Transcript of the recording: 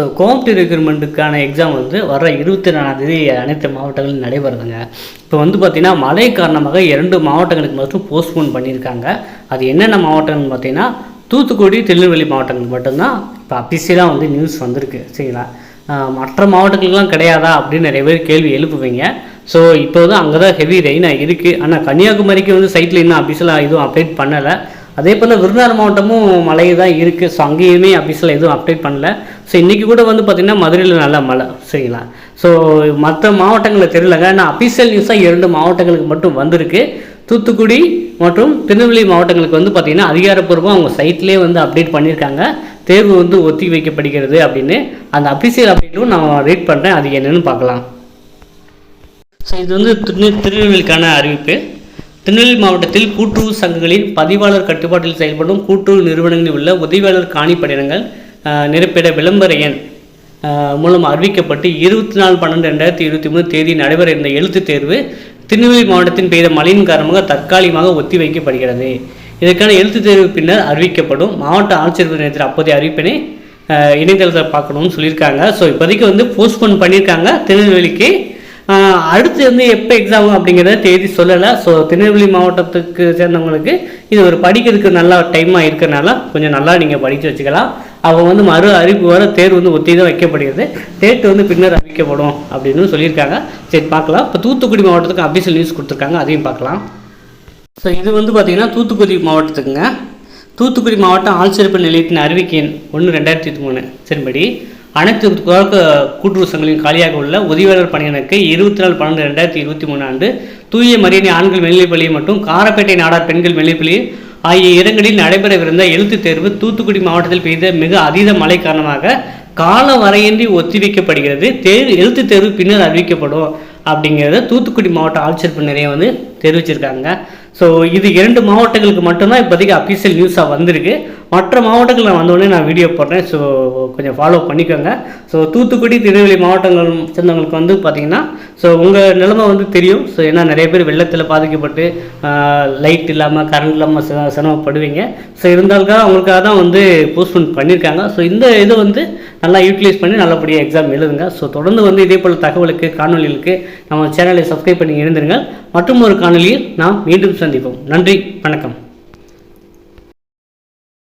So Gomti ரெக்ரூட்மெண்ட்டுக்கான exam வந்து வர இருபத்தி நாலாந்தேதி அனைத்து மாவட்டங்களிலும் நடைபெறுதுங்க. இப்போ வந்து பார்த்திங்கன்னா மழை காரணமாக இரண்டு மாவட்டங்களுக்கு மட்டும் போஸ்ட்போன் பண்ணியிருக்காங்க. அது என்னென்ன மாவட்டங்கள்னு பார்த்தீங்கன்னா தூத்துக்குடி திருநெல்வேலி மாவட்டங்கள் மட்டும்தான் இப்போ அபிஷியலாக வந்து நியூஸ் வந்திருக்கு. சரிங்களா? மற்ற மாவட்டங்களுக்கெல்லாம் கிடையாதா அப்படின்னு நிறைய பேர் கேள்வி எழுப்புவீங்க. ஸோ இப்போ வந்து அங்கே தான் ஹெவி ரெயினாக இருக்குது ஆனால் கன்னியாகுமரிக்கு வந்து சைட்டில் இன்னும் அபிஷியலாக எதுவும் அப்டேட் பண்ணலை. அதே போல் விருதுநகர் மாவட்டமும் மழை தான் இருக்குது ஸோ அங்கேயுமே அபிஷியலாக எதுவும் அப்டேட் பண்ணல. ஸோ இன்றைக்கி கூட வந்து பார்த்திங்கன்னா மதுரையில் நல்ல மழை. சரிங்களா? ஸோ மற்ற மாவட்டங்களில் தெரியலங்க. ஆனால் அபிஷியல் நியூஸாக இரண்டு மாவட்டங்களுக்கு மட்டும் வந்திருக்கு. தூத்துக்குடி மற்றும் திருநெல்வேலி மாவட்டங்களுக்கு வந்து பார்த்திங்கன்னா அதிகாரப்பூர்வமாக அவங்க சைட்லேயே வந்து அப்டேட் பண்ணியிருக்காங்க. தேர்வு வந்து ஒத்தி வைக்கப்படுகிறது அப்படின்னு. அந்த அபிஷியல் அப்டேட்டும் நான் ரீட் பண்ணுறேன் அது என்னென்னு பார்க்கலாம். ஸோ இது வந்து திருநெ திருநெல்வேலிக்கான அறிவிப்பு. திருநெல்வேலி மாவட்டத்தில் கூட்டுறவு சங்கங்களின் பதிவாளர் கட்டுப்பாட்டில் செயல்படும் கூட்டுறவு நிறுவனங்களில் உள்ள உதவியாளர் காணிப்படினங்கள் நிரப்பிட விளம்பர எண் மூலம் அறிவிக்கப்பட்டு இருபத்தி நாலு பன்னெண்டு ரெண்டாயிரத்தி இருபத்தி மூணு தேதி நடைபெற இருந்த எழுத்துத் தேர்வு திருநெல்வேலி மாவட்டத்தின் பெய்த மழையின் காரணமாக தற்காலிகமாக ஒத்தி வைக்கப்படுகிறது இதற்கான எழுத்துத் தேர்வு பின்னர் அறிவிக்கப்படும். மாவட்ட ஆட்சியர் நிலையத்தில் அப்போதைய அறிவிப்பினை இணையதளத்தில் பார்க்கணும்னு சொல்லியிருக்காங்க. ஸோ இப்போதைக்கு வந்து போஸ்ட்போன் பண்ணியிருக்காங்க. திருநெல்வேலிக்கு அடுத்து வந்து எப்போ எக்ஸாம் அப்படிங்கிறத தேதி சொல்லலை. ஸோ திருநெல்வேலி மாவட்டத்துக்கு சேர்ந்தவங்களுக்கு இது ஒரு படிக்கிறதுக்கு நல்லா டைமாக இருக்கிறனால கொஞ்சம் நல்லா நீங்கள் படித்து வச்சுக்கலாம். அவங்க வந்து மறு அறிவிப்பு வர தேர்வு வந்து ஒத்தி தான் வைக்கப்படுகிறது. டேட் வந்து பின்னர் அறிவிக்கப்படும் அப்படின்னு சொல்லியிருக்காங்க. சரி பார்க்கலாம். இப்போ தூத்துக்குடி மாவட்டத்துக்கு அபிஷியல் நியூஸ் கொடுத்துருக்காங்க. அதையும் பார்க்கலாம். ஸோ இது வந்து பார்த்திங்கன்னா தூத்துக்குடி மாவட்டத்துக்குங்க. தூத்துக்குடி மாவட்டம் ஆள்சிறப்பு நிலையத்தின் அறிவிக்கையின் ஒன்று ரெண்டாயிரத்தி மூணு. சரிபடி அனைத்து துவக்க கூட்டுறவு சங்கங்களின் காலியாக உள்ள உதவியாளர் பணியினருக்கு இருபத்தி நாலு பன்னெண்டு ரெண்டாயிரத்தி இருபத்தி மூணு ஆண்டு தூய மரியணி ஆண்கள் மேல்நிலைப்பள்ளி மற்றும் காரப்பேட்டை நாடார் பெண்கள் மேல்நிலைப்பள்ளி ஆகிய இடங்களில் நடைபெறவிருந்த எழுத்துத் தேர்வு தூத்துக்குடி மாவட்டத்தில் பெய்த மிக அதீத மழை காரணமாக கால வரையின்றி ஒத்திவைக்கப்படுகிறது. தேர்வு எழுத்துத் தேர்வு பின்னர் அறிவிக்கப்படும் அப்படிங்கிறத தூத்துக்குடி மாவட்ட ஆட்சியர் நிறைய வந்து தெரிவிச்சிருக்காங்க. ஸோ இது இரண்டு மாவட்டங்களுக்கு மட்டும்தான் இப்போதைக்கு அஃபீஷியல் நியூஸாக வந்திருக்கு. மற்ற மாவட்டங்கள் நான் வந்தோடனே நான் வீடியோ போடுறேன். ஸோ கொஞ்சம் ஃபாலோ பண்ணிக்கோங்க. ஸோ தூத்துக்குடி திருநெல்வேலி மாவட்டங்கள் சேர்ந்தவங்களுக்கு வந்து பார்த்தீங்கன்னா ஸோ உங்கள் நிலைமை வந்து தெரியும். ஸோ ஏன்னா நிறைய பேர் வெள்ளத்தில் பாதிக்கப்பட்டு லைட் இல்லாமல் கரண்ட் இல்லாமல் சிரமப்படுவீங்க. ஸோ இருந்தாலும் அவங்களுக்காக தான் வந்து போஸ்ட்போன் பண்ணியிருக்காங்க ஸோ இந்த இதை வந்து நல்லா யூட்டிலைஸ் பண்ணி நல்லபடியாக எக்ஸாம் எழுதுங்க. ஸோ தொடர்ந்து வந்து இதே போல் தகவலுக்கு காணொலிகளுக்கு நம்ம சேனலை சப்ஸ்கிரைப் பண்ணி எழுந்திருங்கள் மற்றும் ஒரு காணொலியில் நாம் மீண்டும் சந்திப்போம். நன்றி வணக்கம்.